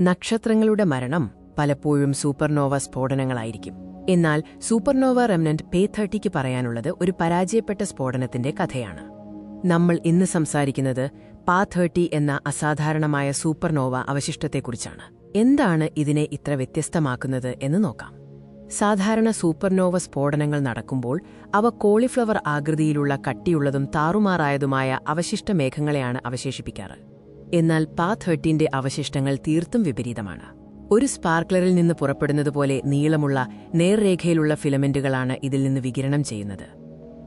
നക്ഷത്രങ്ങളുടെ മരണം പലപ്പോഴും സൂപ്പർനോവ സ്ഫോടനങ്ങളായിരിക്കും. എന്നാൽ സൂപ്പർനോവ റെമനന്റ് പേ തേർട്ടിക്ക് പറയാനുള്ളത് ഒരു പരാജയപ്പെട്ട സ്ഫോടനത്തിന്റെ കഥയാണ്. നമ്മൾ ഇന്ന് സംസാരിക്കുന്നത് പാ തേർട്ടി എന്ന അസാധാരണമായ സൂപ്പർനോവ അവശിഷ്ടത്തെക്കുറിച്ചാണ്. എന്താണ് ഇതിനെ ഇത്ര വ്യത്യസ്തമാക്കുന്നത് എന്ന് നോക്കാം. സാധാരണ സൂപ്പർനോവ സ്ഫോടനങ്ങൾ നടക്കുമ്പോൾ അവ കോളിഫ്ലവർ ആകൃതിയിലുള്ള കട്ടിയുള്ളതും താറുമാറായതുമായ അവശിഷ്ട മേഘങ്ങളെയാണ് അവശേഷിപ്പിക്കാറ്. എന്നാൽ പാ തേർട്ടീന്റെ അവശിഷ്ടങ്ങൾ തീർത്തും വിപരീതമാണ്. ഒരു സ്പാർക്ലറിൽ നിന്ന് പുറപ്പെടുന്നതുപോലെ നീളമുള്ള നേർരേഖയിലുള്ള ഫിലമെന്റുകളാണ് ഇതിൽ നിന്ന് വികിരണം ചെയ്യുന്നത്.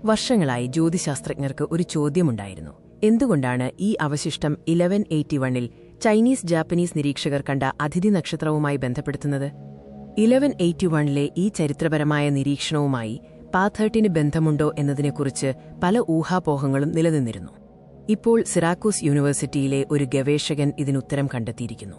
വർഷങ്ങളായി ജ്യോതിശാസ്ത്രജ്ഞർക്ക് ഒരു ചോദ്യമുണ്ടായിരുന്നു. എന്തുകൊണ്ടാണ് ഈ അവശിഷ്ടം ഇലവൻ എയ്റ്റി വണ്ണിൽ ചൈനീസ് ജാപ്പനീസ് നിരീക്ഷകർ കണ്ട അതിഥി നക്ഷത്രവുമായി ബന്ധപ്പെടുത്തുന്നത്? ഇലവൻ എയ്റ്റി വണ്ണിലെ ഈ ചരിത്രപരമായ നിരീക്ഷണവുമായി പാ തേർട്ടിന് ബന്ധമുണ്ടോ എന്നതിനെക്കുറിച്ച് പല ഊഹാപോഹങ്ങളും നിലനിന്നിരുന്നു. ഇപ്പോൾ സിറാക്കൂസ് യൂണിവേഴ്സിറ്റിയിലെ ഒരു ഗവേഷകൻ ഇതിനുത്തരം കണ്ടെത്തിയിരിക്കുന്നു.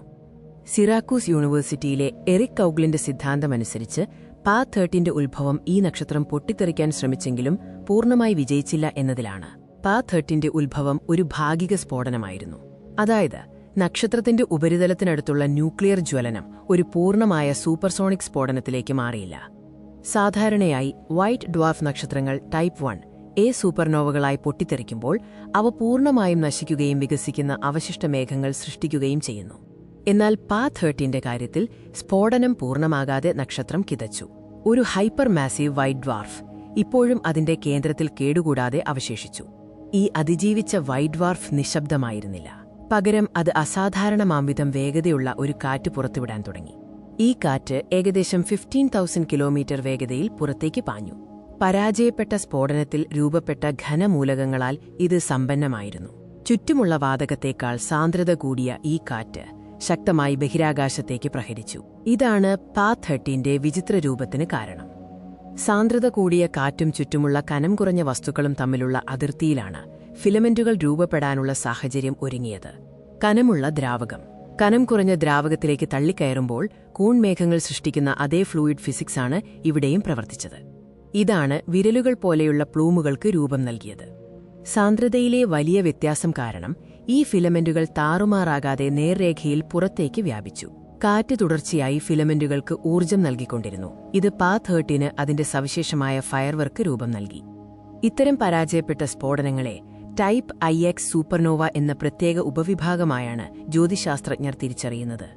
സിറാക്കൂസ് യൂണിവേഴ്സിറ്റിയിലെ എറിക് കൗഗ്ലിന്റെ സിദ്ധാന്തമനുസരിച്ച് പാ തേർട്ടിന്റെ ഉത്ഭവം ഈ നക്ഷത്രം പൊട്ടിത്തെറിക്കാൻ ശ്രമിച്ചെങ്കിലും പൂർണമായി വിജയിച്ചില്ല എന്നതിലാണ്. പാ തേർട്ടിന്റെ ഉത്ഭവം ഒരു ഭാഗിക സ്ഫോടനമായിരുന്നു. അതായത് നക്ഷത്രത്തിന്റെ ഉപരിതലത്തിനടുത്തുള്ള ന്യൂക്ലിയർ ജ്വലനം ഒരു പൂർണമായ സൂപ്പർസോണിക് സ്ഫോടനത്തിലേക്ക് മാറിയില്ല. സാധാരണയായി വൈറ്റ് ഡ്വാർഫ് നക്ഷത്രങ്ങൾ ടൈപ്പ് വൺ എ സൂപ്പർനോവകളായി പൊട്ടിത്തെറിക്കുമ്പോൾ അവ പൂർണമായും നശിക്കുകയും വികസിക്കുന്ന അവശിഷ്ട മേഘങ്ങൾ സൃഷ്ടിക്കുകയും ചെയ്യുന്നു. എന്നാൽ പാ തേർട്ടീന്റെ കാര്യത്തിൽ സ്ഫോടനം പൂർണമാകാതെ നക്ഷത്രം കിതച്ചു. ഒരു ഹൈപ്പർ മാസീവ് വൈറ്റ് ഡ്വാർഫ് ഇപ്പോഴും അതിന്റെ കേന്ദ്രത്തിൽ കേടുകൂടാതെ അവശേഷിച്ചു. ഈ അതിജീവിച്ച വൈറ്റ് ഡ്വാർഫ് നിശബ്ദമായിരുന്നില്ല. പകരം അത് അസാധാരണമാംവിധം വേഗതയുള്ള ഒരു കാറ്റ് പുറത്തുവിടാൻ തുടങ്ങി. ഈ കാറ്റ് ഏകദേശം ഫിഫ്റ്റീൻ തൗസൻഡ് കിലോമീറ്റർ വേഗതയിൽ പുറത്തേക്ക് പാഞ്ഞു. പരാജയപ്പെട്ട സ്ഫോടനത്തിൽ രൂപപ്പെട്ട ഘനമൂലകങ്ങളാൽ ഇത് സമ്പന്നമായിരുന്നു. ചുറ്റുമുള്ള വാതകത്തേക്കാൾ സാന്ദ്രത കൂടിയ ഈ കാറ്റ് ശക്തമായി ബഹിരാകാശത്തേക്ക് പ്രഹരിച്ചു. ഇതാണ് പാ തേർട്ടീന്റെ വിചിത്ര രൂപത്തിന് കാരണം. സാന്ദ്രത കൂടിയ കാറ്റും ചുറ്റുമുള്ള കനം കുറഞ്ഞ വസ്തുക്കളും തമ്മിലുള്ള അതിർത്തിയിലാണ് ഫിലമെന്റുകൾ രൂപപ്പെടാനുള്ള സാഹചര്യം ഒരുങ്ങിയത്. കനമുള്ള ദ്രാവകം. കനം കുറഞ്ഞ ദ്രാവകത്തിലേക്ക് തള്ളിക്കയറുമ്പോൾ കൂൺമേഘങ്ങൾ സൃഷ്ടിക്കുന്ന അതേ ഫ്ലൂയിഡ് ഫിസിക്സാണ് ഇവിടെയും പ്രവർത്തിച്ചത്. ഇതാണ് വിരലുകൾ പോലെയുള്ള പ്ലൂമുകൾക്ക് രൂപം നൽകിയത്. സാന്ദ്രതയിലെ വലിയ വ്യത്യാസം കാരണം ഈ ഫിലമെന്റുകൾ താറുമാറാകാതെ നേർരേഖയിൽ പുറത്തേക്ക് വ്യാപിച്ചു. കാറ്റ് തുടർച്ചയായി ഫിലമെന്റുകൾക്ക് ഊർജം നൽകിക്കൊണ്ടിരുന്നു. ഇത് പാ തേർട്ടിന് അതിന്റെ സവിശേഷമായ ഫയർവർക്ക് രൂപം നൽകി. ഇത്തരം പരാജയപ്പെട്ട സ്ഫോടനങ്ങളെ ടൈപ്പ് ഐ എക്സ് സൂപ്പർനോവ എന്ന പ്രത്യേക ഉപവിഭാഗമായാണ് ജ്യോതിശാസ്ത്രജ്ഞർ തിരിച്ചറിയുന്നത്.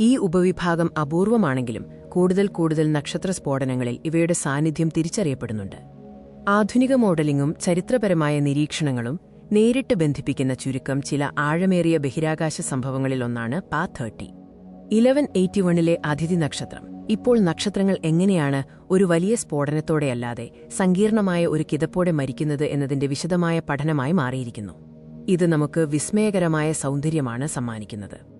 ഈ ഉപവിഭാഗം അപൂർവമാണെങ്കിലും കൂടുതൽ കൂടുതൽ നക്ഷത്ര സ്ഫോടനങ്ങളിൽ ഇവയുടെ സാന്നിധ്യം തിരിച്ചറിയപ്പെടുന്നുണ്ട്. ആധുനിക മോഡലിംഗും ചരിത്രപരമായ നിരീക്ഷണങ്ങളും നേരിട്ട് ബന്ധിപ്പിക്കുന്ന ചുരുക്കം ചില ആഴമേറിയ ബഹിരാകാശ സംഭവങ്ങളിലൊന്നാണ് പാ തേർട്ടി. ഇലവൻ എയ്റ്റി വണ്ണിലെ അതിഥി നക്ഷത്രം. ഇപ്പോൾ നക്ഷത്രങ്ങൾ എങ്ങനെയാണ് ഒരു വലിയ സ്ഫോടനത്തോടെയല്ലാതെ സങ്കീർണമായ ഒരു കിതപ്പോടെ മരിക്കുന്നത് എന്നതിന്റെ വിശദമായ പഠനമായി മാറിയിരിക്കുന്നു. ഇത് നമുക്ക് വിസ്മയകരമായ സൗന്ദര്യമാണ് സമ്മാനിക്കുന്നത്.